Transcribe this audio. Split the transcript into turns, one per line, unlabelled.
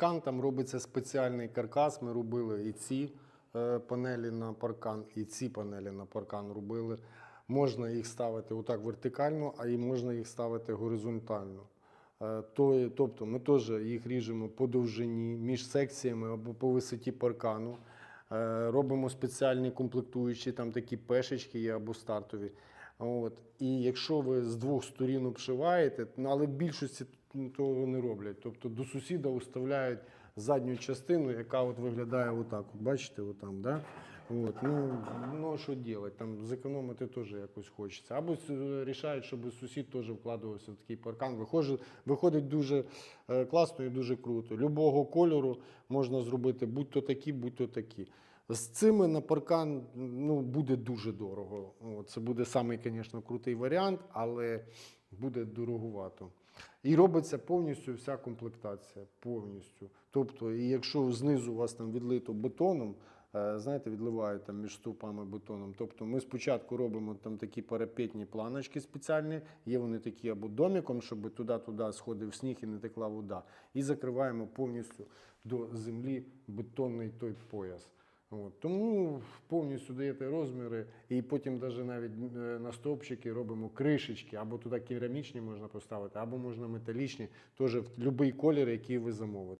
паркан, там робиться спеціальний каркас. Ми робили і ці е, панелі на паркан, і ці панелі на паркан робили. Можна їх ставити отак вертикально, а і можна їх ставити горизонтально. Е, тобто ми теж їх ріжемо по довжині, між секціями або по висоті паркану. Е, Робимо спеціальні комплектуючі, там такі пешечки є або стартові. От. І якщо ви з двох сторін обшиваєте, але в більшості того не роблять. Тобто до сусіда уставляють задню частину, яка от виглядає отак. От, бачите, отам, да? От, ну, ну, що робити? Там зекономити теж якось хочеться. Або рішають, щоб сусід теж вкладувався в такий паркан. Виходить, виходить дуже е, класно і дуже круто. Любого кольору можна зробити будь-то такі, будь-то такі. З цими на паркан ну, буде дуже дорого. Це буде самий, звісно, крутий варіант, але буде дороговато. І робиться повністю вся комплектація. Повністю. Тобто, і якщо знизу у вас там відлито бетоном, знаєте, відливають там між стовпами бетоном. Тобто ми спочатку робимо там такі парапетні планочки спеціальні, є вони такі або доміком, щоб туди-туди сходив сніг і не текла вода. І закриваємо повністю до землі бетонний той пояс. От. Тому повністю даєте розміри, і потім навіть навіть е, на стовпчики робимо кришечки, або туди керамічні можна поставити, або можна металічні, теж в будь-який колір, який ви замовите.